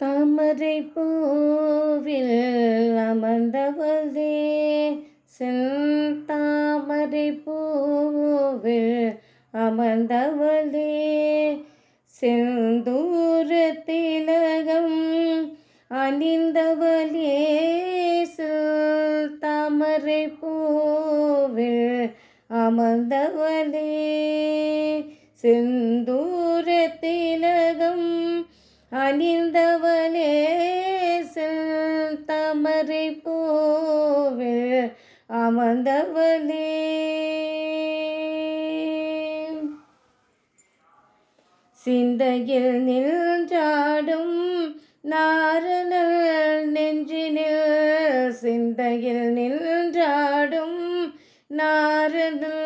தாமரை பூவில் அமர்ந்தவளே செந்தாமரை பூவில் அமர்ந்தவளே செந்தூர திலகம் அணிந்தவளே தாமரை பூவில் அமர்ந்தவளே செந்தூர திலகம் அணிந்தவளே தாமரை பூவில் அமர்ந்தவளே சிந்தையில் நின்றாடும் நாரணல் நெஞ்சினில் சிந்தையில் நின்றாடும் நாரணல்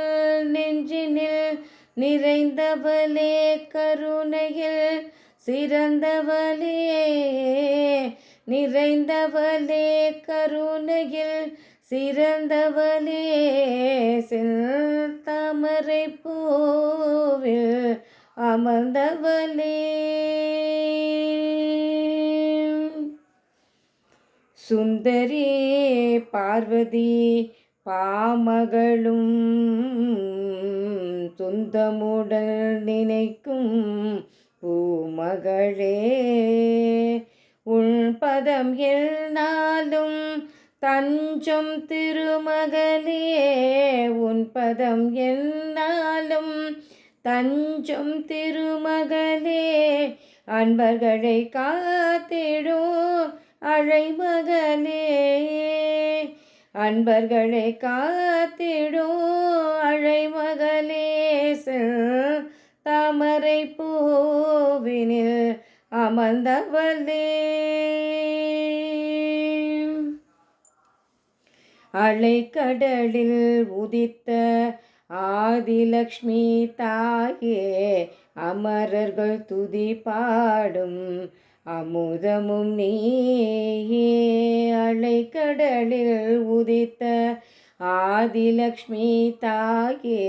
நெஞ்சினில் நிறைந்தவளே கருணையில் சிறந்தவளே நிறைந்தவளே கருணையில் சிறந்தவளே தாமரை பூவில் அமர்ந்தவளே. சுந்தரி பார்வதி பாமகளும் துந்தமுடல் நினைக்கும் பூமகளே உள்பதம் என்னாலும் தஞ்சம் திருமகளே உன் பதம் என்னாலும் தஞ்சம் திருமகளே அன்பர்களை காத்திடோ அழைமகளே. அன்பர்களை காத்திடோ அழைமகளே செல் தாமரை பூவினில் அமர்ந்தவளே. அலைக்கடலில் உதித்த ஆதிலக்ஷ்மி தாயே அமரர்கள் துதி பாடும் அமுதமும் நீயே. அலைக்கடலில் உதித்த ஆதிலக்ஷ்மி தாயே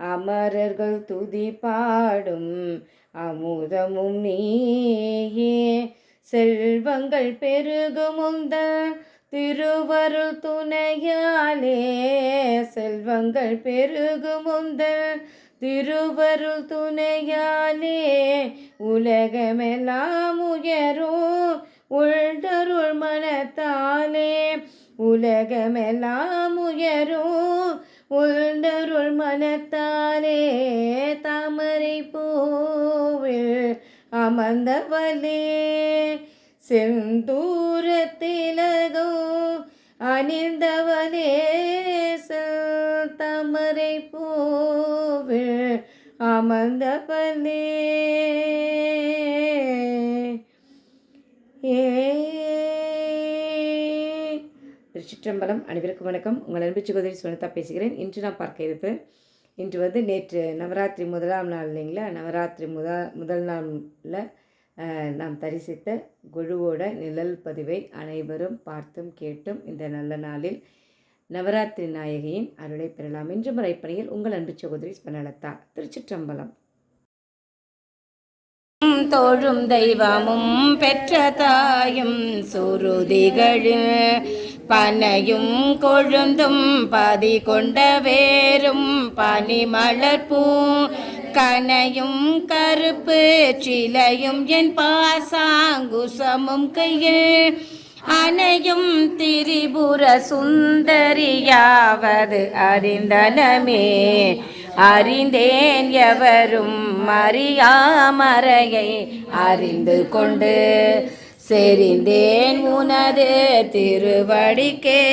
அமரர்கள் துதி பாடும் அமுதமும் நீயே. செல்வங்கள் பெருகுமுந்த திருவருள் துணையாலே. செல்வங்கள் பெருகுமுந்த திருவருள் துணையாலே. உலகமெல்லாம் உயரும் உள்தருள் மனத்தாலே. உலகமெல்லாம் உயரும் உள்தருள் மனத்தானே தாமரை பூவில் அமர்ந்தவளே. செந்தூரத்திலதோ அணிந்தவனே தாமரை பூவில் அமர்ந்தவளே. சிற்றம்பலம் அனைவருக்கும் வணக்கம். உங்கள் அன்பு சகோதரி சுவனத்தா பேசுகிறேன். இன்று நான் பார்க்க இருப்பேன் இன்று வந்து நேற்று நவராத்திரி முதலாம் நாள் இல்லைங்களா? நவராத்திரி முத முதல் நாளில் நாம் தரிசித்த குழுவோட நிழல் பதிவை அனைவரும் பார்த்தும் கேட்டும் இந்த நல்ல நாளில் நவராத்திரி நாயகியின் அருளை பெறலாம். என்று முறைப்பணியில் உங்கள் அன்பு சகோதரி ஸ்பனலதா திருச்சிற்றம்பலம். தோழும் தெய்வமும் பெற்ற தாயும் சுருதிகளில் பனையும் கொழுந்தும் பதி கொண்ட வேரும் பனிமலர்பூ கனையும் கருப்பு சிலையும் என் பாசாங்குசமும் கையில். அனையும் திரிபுர சுந்தரியாவது அறிந்தனமே. அறிந்தேன் எவரும் அறியாமறையை அறிந்து கொண்டு செறிந்தேன் உனது திருவடிக்கே.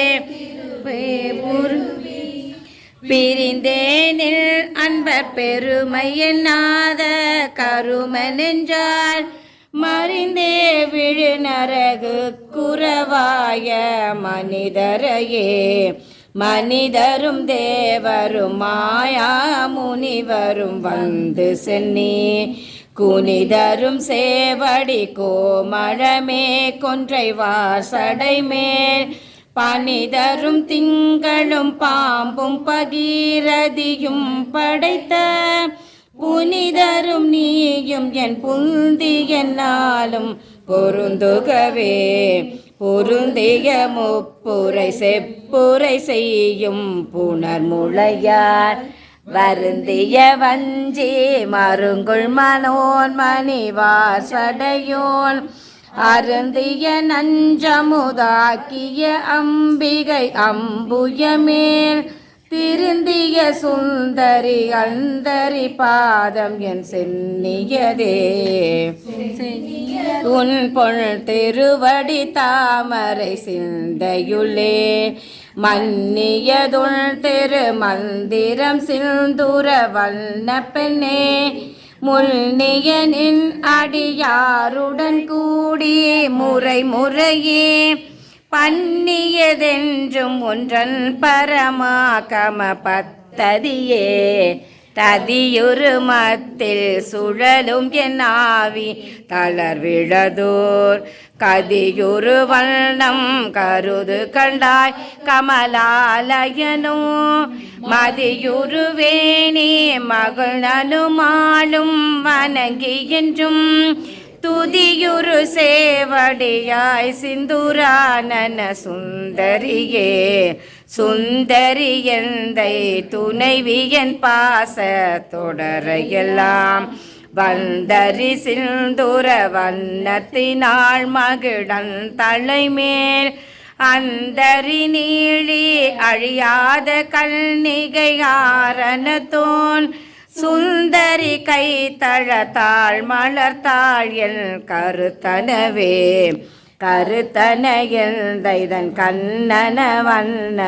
பிரிந்தேனில் அன்பர் பெருமை என்னாத கருமனென்றால் மறிந்தே விழுநரகு குறவாய மனிதரையே. மனிதரும் தேவரும் மாயா முனிவரும் வந்து சென்னி. குனிதரும் சேவடி கோமழமே கொன்றை வாசடை மேல். பனிதரும் திங்களும் பாம்பும் பகீரதியும் படைத்த. புனிதரும் நீயும் என் புந்தி என்னாலும் பொருந்துகவே. பொருந்திய முப்புரை செப்புரை செய்யும் புனர்முளையார். வருந்திய வஞ்சி மருங்குள் மனோன் மணிவாசடையோன் அருந்திய நஞ்சமுதாக்கிய அம்பிகை அம்புயமேல். திருந்திய சுந்தரி அந்தரி பாதம் என் சென்னியதே. உன் பொன் திருவடி தாமரை சிந்தையுள்ளே. மன்னியதுள் திரு மந்திரம் சிந்துர வல்ல பெண்ணே முன்னியனின் அடியாருடன் கூடி முறை முறையே. பண்ணியதென்றும் ஒன்றன் பரமா கம பத்ததியே ததியுருமத்தில் சுழலும் என் ஆவி தளர்விழதோர் கதியுரு வண்ணம் கருது கண்டாய் கமலாலயனோ. மதியுருவேணி மகள் நனுமாலும் வணங்கி என்றும் துதியுரு சேவடியாய் சிந்துரானன சுந்தரியே. சுந்தரி எந்தை துணைவியன் பாச தொடரையெல்லாம். வந்தரி சிந்துர வண்ணத்தினாள் மகிழன் தலைமேல். அந்தரி நீழி அழியாத கல்நிகையாரணத்தோன் சுந்தரி கை தழத்தாள் மலர்த்தாள் என் கருத்தனவே. கருத்தன எந்தைதன் கண்ணன வண்ண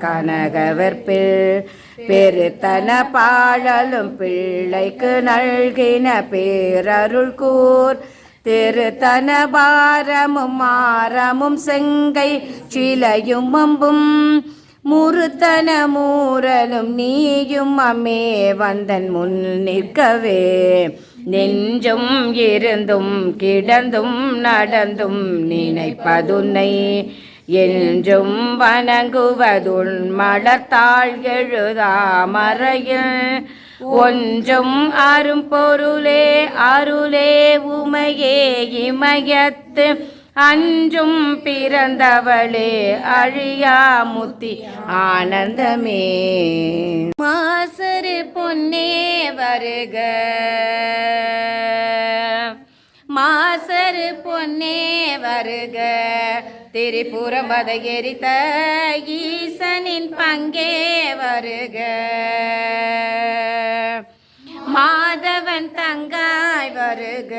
கனகவர்பில் பெருத்தன பாழலும் பிள்ளைக்கு நல்கின பேரருள் கூர். திருத்தன பாரமும் மாரமும் செங்கை சிலையும் அம்பும். முறுத்தன மூரலும் நீயும் அம்மே வந்தன் முன் நிற்கவே. நெஞ்சும் இருந்தும் கிடந்தும் நடந்தும் நினைப்பதுன்னை என்றும் வணங்குவதுள் மலர்த்தாள் எழுதாமறையில் ஒன்றும் அரும்பொருளே அருளே உமையே இமயத்து அஞ்சும் பிறந்தவளே அழியா முத்தி ஆனந்தமே. மாசரு பொன்னே வருக. மாசரு பொன்னே வருக. திரிபுரம் பதகெரித்த ஈசனின் பங்கே வருக. மாதவன் தங்காய் வருக.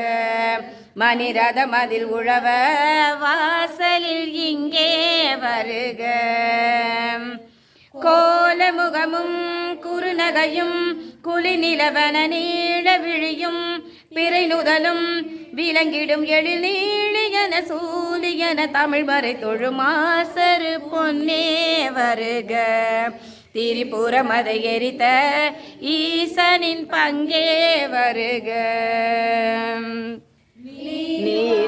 மணிரத மதில் உழவ வாசலில் இங்கே வருக. கோலமுகமும் குறுநகையும் குளிநிலவன நீள விழியும் பிறை நுதலும் விலங்கிடும் எழில் நீளியன சூலியன தமிழ் வரை தொழுமாசரு பொன்னே வருக. திரிபுரம் அதை எரித்த ஈசனின் பங்கே வருக.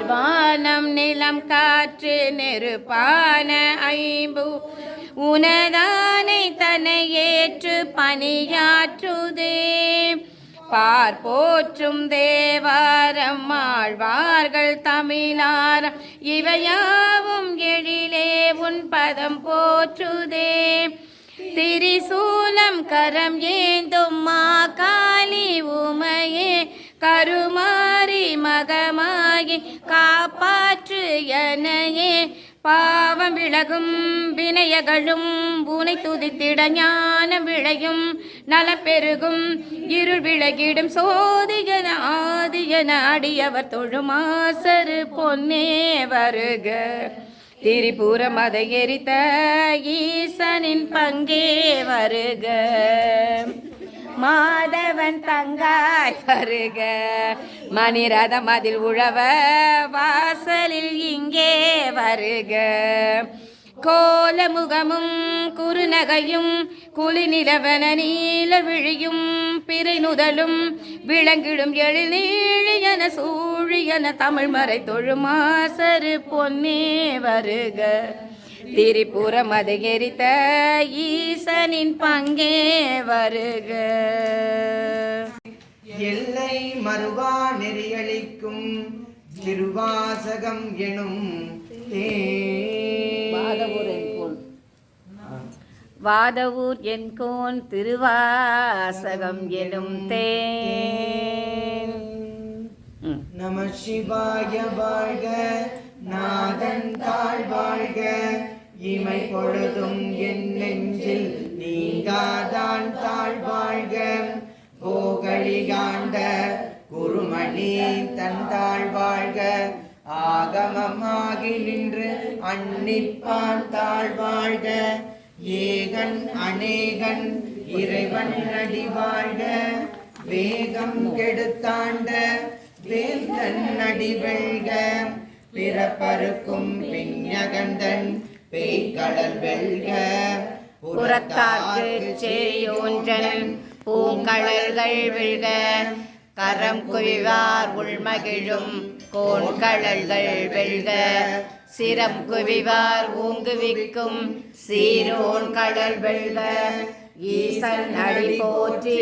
வானம் நிலம் காற்று நெருப்பான ஐம்பு. உனதானை தன்னை ஏற்று பணியாற்றுதே. பார் போற்றும் தேவாரம் ஆழ்வார்கள் தமிழாரம். இவையாவும் எழிலே உன் பதம் போற்றுதே. திரிசூலம் கரம் ஏந்தும் மா காளி உமையே கருமா மகமாகி காப்பாற்று எனையே பாவம் விலகும் வினயகளும் பூனை துதித்திட ஞானம் விளையும் நலப்பெருகும் இருள் விலகிடும் சோதியன ஆதியன அடியவர் தொழுமாசரு பொன்னே வருக. திரிபுரம் அதை எரித்த ஈசனின் பங்கே வருக. மாதவன் தங்காய் வருக. மணிரத மதில் உழவ வாசலில் இங்கே வருக. கோலமுகமும் குறுநகையும் குளிநிலவன நீல விழியும் பிறைநுதலும் விளங்கிடும் எழில் சூழியன தமிழ் மறை தொழுமாசரு பொன்னே வருக. திரிபுரம் அதை எரித்த ஈசனின் பங்கே வருக. எல்லை மறுவா நெறியளிக்கும் திருவாசகம் எனும் வாதவூர் என்கோன் வாதவூர் என்கோன் திருவாசகம் எனும் தேன் ம். நம சிவாய வாழ்க நாதன் தாழ் வாழ்க இமை பொழுதும் என் நெஞ்சில் நீங்காதான் தாழ் வாழ்க கோகலிகாண்ட குருமணி தந்தாள் வாழ்க ஆகமமாகி நின்று அன்னிப்பான் தாழ் வாழ்க ஏகன் அநேகன் இறைவன் அடி வாழ்க. வேகம் கெடுத்தாண்ட வேந்தன் அடி வெழ்க பிறப்பருக்கும் பிஞகந்தன் பேய்கடல் வெல்க புறத்தார்க்கு சேயோன்றன் பூங்கழல்கள் விழ்க. கரம் குவிவார் உள்மகிழும் கோண்கழல்கள் வெல்க. சிரம் குவிவார் ஊங்குவிக்கும் சீரோன் கடல் வெல்க. ஈசன் அடி போற்றி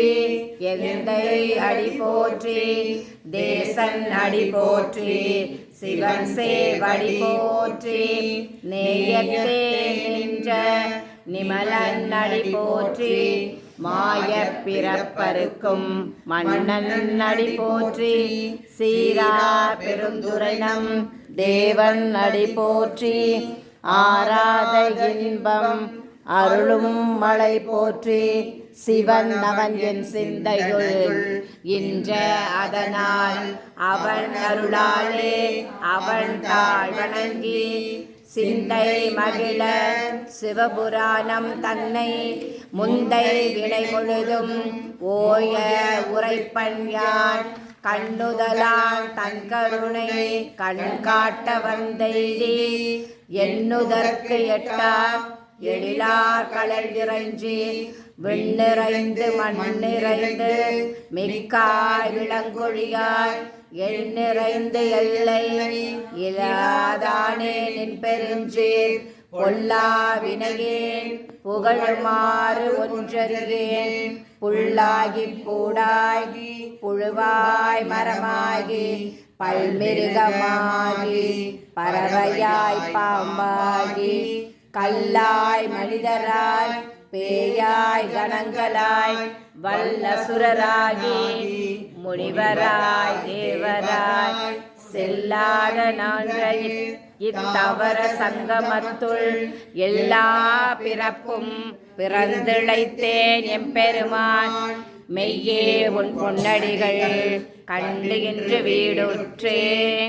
எந்தை அடி போற்றி தேசன் அடி போற்றி சிவன் சேவடி போற்றி. நேயத்தே நின்ற நிமலன் அடி போற்றி மாய பிறப்பருக்கும் மன்னன் அடி போற்றி. சீரா பெருந்துரைனம் தேவன் அடி போற்றி ஆராத இன்பம் அருளும் மழை போற்றி சிவன் அவன் என் சிந்தையுள். இன்ற அதனால் அவன் அருளாலே அவன் தாழ் வணங்கி சிந்தை மகிழ சிவபுராணம் தன்னை முந்தை வினை முழுதும் ஓய உரைப்பன் யான் கண்ணுதலான் தன் கருணை கண் காட்ட வந்தெய்தி எண்ணுதற்கு எட்டார் எழிலார் கடல் இறைஞ்சி விண்ணிறைந்து மண்ணிறைந்து மிக்காய் விளங்கொழியாய் எண்ணிறைந்து எல்லை இலாதானே நின் பெருஞ்சீர் பொல்லா வினையேன் புகழுமாறு ஒன்றறியேன் புல்லாகி பூடாகி புழுவாய் மரமாகி பல்மிருகமாகி பறவையாய் பாம்பாகி கல்லாய் மனிதராய் பேயாய் கணங்களாய் வல்லசுரராகி முனிவராய் தேவராய் செல்லாத நான்கள் இத்தவர சங்கமத்துள் எல்லா பிறப்பும் பிறந்திழைத்தேன் எம்பெருமான். மெய்யே உன் பொன்னடிகள் கண்டு என்று வீடுற்றேன்.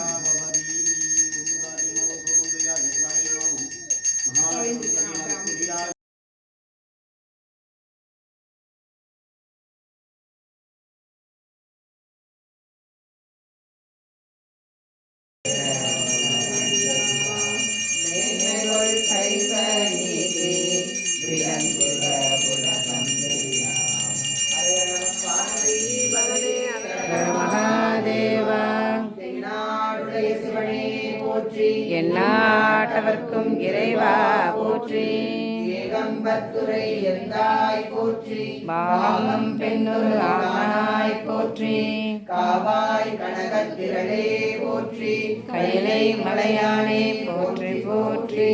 மத்துரை எந்தாய் போற்றி? பாவம் பெண்ணுரு ஆனாய் போற்றி. காவாய் கனகத்திரளே போற்றி. கைலை மலையானே போற்றி போற்றி.